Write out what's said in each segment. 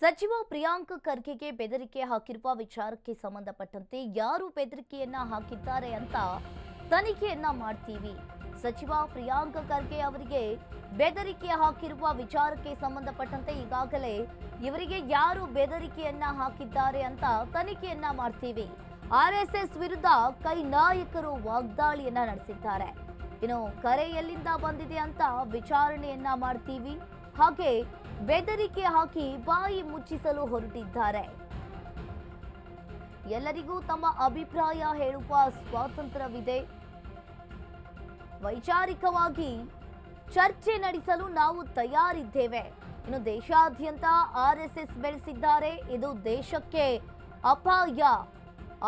ಸಚಿವ ಪ್ರಿಯಾಂಕ್ ಖರ್ಗೆಗೆ ಬೆದರಿಕೆ ಹಾಕಿರುವ ವಿಚಾರಕ್ಕೆ ಸಂಬಂಧಪಟ್ಟಂತೆ ಯಾರು ಬೆದರಿಕೆಯನ್ನ ಹಾಕಿದ್ದಾರೆ ಅಂತ ತನಿಖೆಯನ್ನ ಮಾಡ್ತೀವಿ. ಸಚಿವ ಪ್ರಿಯಾಂಕ್ ಖರ್ಗೆ ಅವರಿಗೆ ಬೆದರಿಕೆ ಹಾಕಿರುವ ವಿಚಾರಕ್ಕೆ ಸಂಬಂಧಪಟ್ಟಂತೆ ಈಗಾಗಲೇ ಇವರಿಗೆ ಯಾರು ಬೆದರಿಕೆಯನ್ನ ಹಾಕಿದ್ದಾರೆ ಅಂತ ತನಿಖೆಯನ್ನ ಮಾಡ್ತೀವಿ. ಆರ್ಎಸ್ಎಸ್ ವಿರುದ್ಧ ಕೈ ನಾಯಕರು ವಾಗ್ದಾಳಿಯನ್ನ ನಡೆಸಿದ್ದಾರೆ. ಇನ್ನು ಕರೆ ಎಲ್ಲಿಂದ ಬಂದಿದೆ ಅಂತ ವಿಚಾರಣೆಯನ್ನ ಮಾಡ್ತೀವಿ. ಹಾಗೆ ಬೆದರಿಕೆ ಹಾಕಿ ಬಾಯಿ ಮುಚ್ಚಿಸಲು ಹೊರಟಿದ್ದಾರೆ. ಎಲ್ಲರಿಗೂ ತಮ್ಮ ಅಭಿಪ್ರಾಯ ಹೇಳುವ ಸ್ವಾತಂತ್ರ್ಯವಿದೆ. ವೈಚಾರಿಕವಾಗಿ ಚರ್ಚೆ ನಡೆಸಲು ನಾವು ತಯಾರಿದ್ದೇವೆ. ಇನ್ನು ದೇಶಾದ್ಯಂತ ಆರ್ಎಸ್ಎಸ್ ಬೆಳೆಸಿದ್ದಾರೆ. ಇದು ದೇಶಕ್ಕೆ ಅಪಾಯ.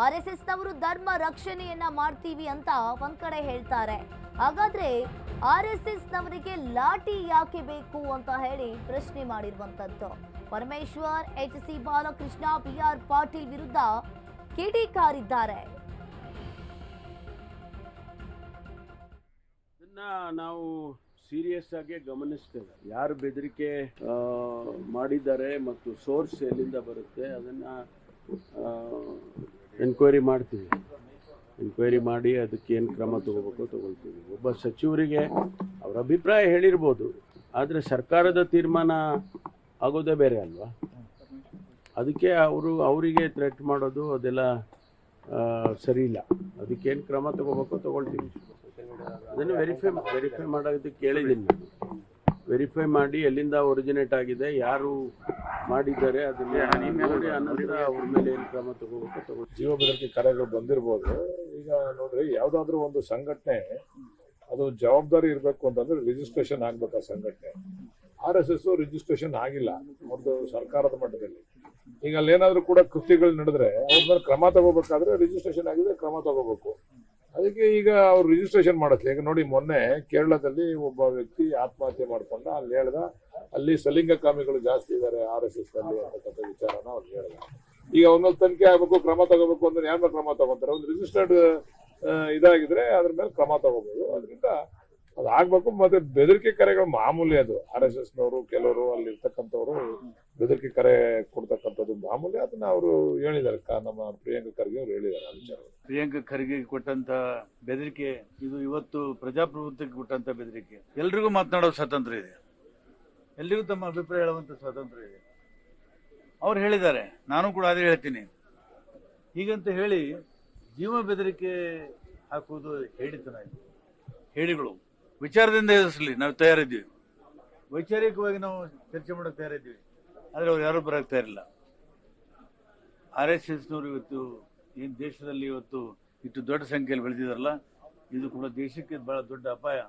ಆರ್ಎಸ್ಎಸ್ ನವರು ಧರ್ಮ ರಕ್ಷಣೆಯನ್ನ ಮಾಡ್ತೀವಿ ಅಂತ ಒಂದ್ ಕಡೆ ಹೇಳ್ತಾರೆ. ಹಾಗಾದ್ರೆ ಆರ್ಎಸ್ಎಸ್ ನವರಿಗೆ ಲಾಠಿ ಯಾಕೆ ಬೇಕು ಅಂತ ಹೇಳಿ ಪ್ರಶ್ನೆ ಮಾಡಿರುವಂತದ್ದು. Parameshwar, H C Balakrishna B R Patil ವಿರುದ್ಧ ಕಿಡಿಕಾರಿದ್ದಾರೆ. ನಾವು ಸೀರಿಯಸ್ ಆಗಿ ಗಮನಿಸ್ತೇವೆ. ಯಾರು ಬೆದರಿಕೆ ಮಾಡಿದ್ದಾರೆ ಮತ್ತು ಸೋರ್ಸ್ ಎಲ್ಲಿಂದ ಬರುತ್ತೆ, ಅದನ್ನ ಎನ್ಕ್ವೈರಿ ಮಾಡ್ತೀವಿ. ಎನ್ಕ್ವೈರಿ ಮಾಡಿ ಅದಕ್ಕೆ ಏನು ಕ್ರಮ ತಗೋಬೇಕು ತಗೊಳ್ತೀವಿ. ಒಬ್ಬ ಸಚಿವರಿಗೆ ಅವರ ಅಭಿಪ್ರಾಯ ಹೇಳಿರ್ಬೋದು, ಆದರೆ ಸರ್ಕಾರದ ತೀರ್ಮಾನ ಆಗೋದೇ ಬೇರೆ ಅಲ್ವಾ? ಅದಕ್ಕೆ ಅವರು ಅವರಿಗೆ ಥ್ರೆಟ್ ಮಾಡೋದು ಅದೆಲ್ಲ ಸರಿ ಇಲ್ಲ. ಅದಕ್ಕೇನು ಕ್ರಮ ತಗೋಬೇಕು ತಗೊಳ್ತೀವಿ. ಅದನ್ನು ವೆರಿಫೈ ವೆರಿಫೈ ಮಾಡೋದಕ್ಕೆ ಕೇಳಿದ್ದೀನಿ ವೆರಿಫೈ ಮಾಡಿ ಎಲ್ಲಿಂದ ಒರಿಜಿನೇಟ್ ಆಗಿದೆ, ಯಾರು ಮಾಡಿದ್ದಾರೆ ಅದನ್ನ ನೋಡಿ ಅನಂತರ ಅವ್ರ ಮೇಲೆ ಏನು ಕ್ರಮ ತಗೋಬೇಕು ಜೀವ ಬೆದರಿಕೆ ಕಾರ್ಯಗಳು ಬಂದಿರ್ಬೋದು. ಈಗ ನೋಡ್ರಿ ಯಾವ್ದಾದ್ರು ಒಂದು ಸಂಘಟನೆ ಅದು ಜವಾಬ್ದಾರಿ ಇರಬೇಕು ಅಂತಂದ್ರೆ ರಿಜಿಸ್ಟ್ರೇಷನ್ ಆಗ್ಬೇಕು ಆ ಸಂಘಟನೆ ಆರ್ ಎಸ್ ಎಸ್ ರಿಜಿಸ್ಟ್ರೇಷನ್ ಆಗಿಲ್ಲ ಅವ್ರದ್ದು ಸರ್ಕಾರದ ಮಟ್ಟದಲ್ಲಿ. ಈಗ ಅಲ್ಲೇನಾದ್ರೂ ಕೂಡ ಕೃತಿಗಳು ನಡೆದ್ರೆ ಅವ್ರ ಮೇಲೆ ಕ್ರಮ ತಗೋಬೇಕಾದ್ರೆ ರಿಜಿಸ್ಟ್ರೇಷನ್ ಆಗಿದ್ರೆ ಕ್ರಮ ತಗೋಬೇಕು. ಅದಕ್ಕೆ ಈಗ ಅವ್ರು ರಿಜಿಸ್ಟ್ರೇಷನ್ ಮಾಡಿಸ್ಲಿ ಈಗ ನೋಡಿ, ಮೊನ್ನೆ ಕೇರಳದಲ್ಲಿ ಒಬ್ಬ ವ್ಯಕ್ತಿ ಆತ್ಮಹತ್ಯೆ ಮಾಡ್ಕೊಂಡ. ಅಲ್ಲಿ ಹೇಳ್ದ, ಅಲ್ಲಿ ಸಲಿಂಗಕಾಮಿಗಳು ಜಾಸ್ತಿ ಇದ್ದಾರೆ ಆರ್ ಎಸ್ ಎಸ್ನಲ್ಲಿ ಅಂತಕ್ಕಂಥ ವಿಚಾರನ ಅವ್ರು ಹೇಳ್ದ. ಈಗ ಒಂದೊಂದು ತನಿಖೆ ಆಗ್ಬೇಕು, ಕ್ರಮ ತಗೋಬೇಕು ಅಂದ್ರೆ ಯಾರ ಕ್ರಮ ತಗೋತಾರೆ? ಒಂದು ರಿಜಿಸ್ಟರ್ಡ್ ಇದಾಗಿದ್ರೆ ಅದ್ರ ಮೇಲೆ ಕ್ರಮ ತಗೋಬಹುದು ಅದರಿಂದ ಅದಾಗ್ಬೇಕು, ಮತ್ತೆ ಬೆದರಿಕೆ ಕರೆಗಳು ಮಾಮೂಲಿ ಅದು. ಆರ್ ಎಸ್ ಎಸ್ ನವರು, ಕೆಲವರು ಅಲ್ಲಿ ಇರ್ತಕ್ಕಂಥವ್ರು ಬೆದರಿಕೆ ಕರೆ ಕೊಡ್ತಕ್ಕಂಥದ್ದು ಮಾಮೂಲಿ ಅದನ್ನ ಅವರು ಹೇಳಿದ್ದಾರೆ. ನಮ್ಮ ಪ್ರಿಯಾಂಕ ಖರ್ಗೆ ಅವರು ಹೇಳಿದ್ದಾರೆ. ಆ ವಿಚಾರ ಪ್ರಿಯಾಂಕ ಖರ್ಗೆ ಕೊಟ್ಟಂತ ಬೆದರಿಕೆ, ಇದು ಇವತ್ತು ಪ್ರಜಾಪ್ರಭುತ್ವಕ್ಕೆ ಕೊಟ್ಟಂತ ಬೆದರಿಕೆ. ಎಲ್ರಿಗೂ ಮಾತನಾಡೋ ಸ್ವಾತಂತ್ರ್ಯ ಇದೆ. ಎಲ್ರಿಗೂ ತಮ್ಮ ಅಭಿಪ್ರಾಯ ಹೇಳುವಂತ ಸ್ವಾತಂತ್ರ್ಯ ಇದೆ. ಅವ್ರು ಹೇಳಿದ್ದಾರೆ. ನಾನು ಕೂಡ ಅದೇ ಹೇಳ್ತೀನಿ. ಹೀಗಂತ ಹೇಳಿ ಜೀವ ಬೆದರಿಕೆ ಹಾಕುವುದು ಹೇಳಿತನ ಇದು. ಹೇಳಿಗಳು. ವಿಚಾರದಿಂದ ಎದುರಿಸಲಿ. ನಾವು ತಯಾರಿದ್ದೀವಿ. ವೈಚಾರಿಕವಾಗಿ ನಾವು ಚರ್ಚೆ ಮಾಡೋಕೆ ತಯಾರಿದ್ದೀವಿ. ಆದರೆ ಅವ್ರು ಯಾರು ಬರಕ್ಕೆ ಇರಲಿಲ್ಲ. ಆರ್ ಎಸ್ ಎಸ್ನವರು ಇವತ್ತು ಏನು ದೇಶದಲ್ಲಿ ಇವತ್ತು ಇಷ್ಟು ದೊಡ್ಡ ಸಂಖ್ಯೆಯಲ್ಲಿ ಬೆಳೆದಿದಾರಲ್ಲ ಇದು ಕೂಡ ದೇಶಕ್ಕೆ ಬಹಳ ದೊಡ್ಡ ಅಪಾಯ.